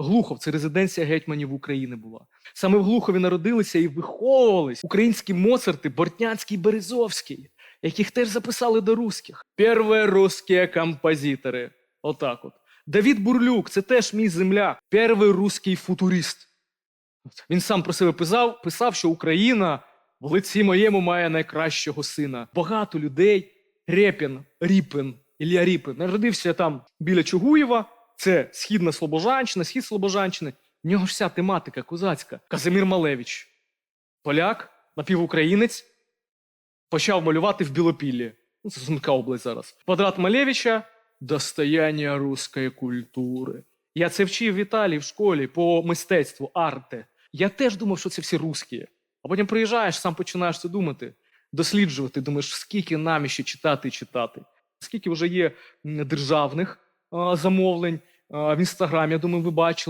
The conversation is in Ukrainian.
Глухов це резиденція гетьманів України була. Саме в Глухові народилися і виховувались українські Моцарти, Бортняцький, Березовський, яких теж записали до русських. Перші русські композитори. Отак от. Давід Бурлюк, це теж мій земляк, перший русський футурист. Він сам про себе писав, писав, що Україна в лиці моєму має найкращого сина. Багато людей. Репін, Ріпин, Ілля Ріпин народився там біля Чугуєва. Це східна Слобожанщина, схід Слобожанщини. В нього ж вся тематика козацька. Казимір Малевич, поляк, напівукраїнець, почав малювати в Білопіллі. Ну, це Сумська область зараз. Квадрат Малевича достояння руської культури. Я це вчив в Італії в школі по мистецтву, арте. Я теж думав, що це всі русські. А потім приїжджаєш, сам починаєш це думати, досліджувати. Думаєш, скільки нам ще читати і читати. Скільки вже є державних а, замовлень в інстаграмі, я думаю, ви бачили.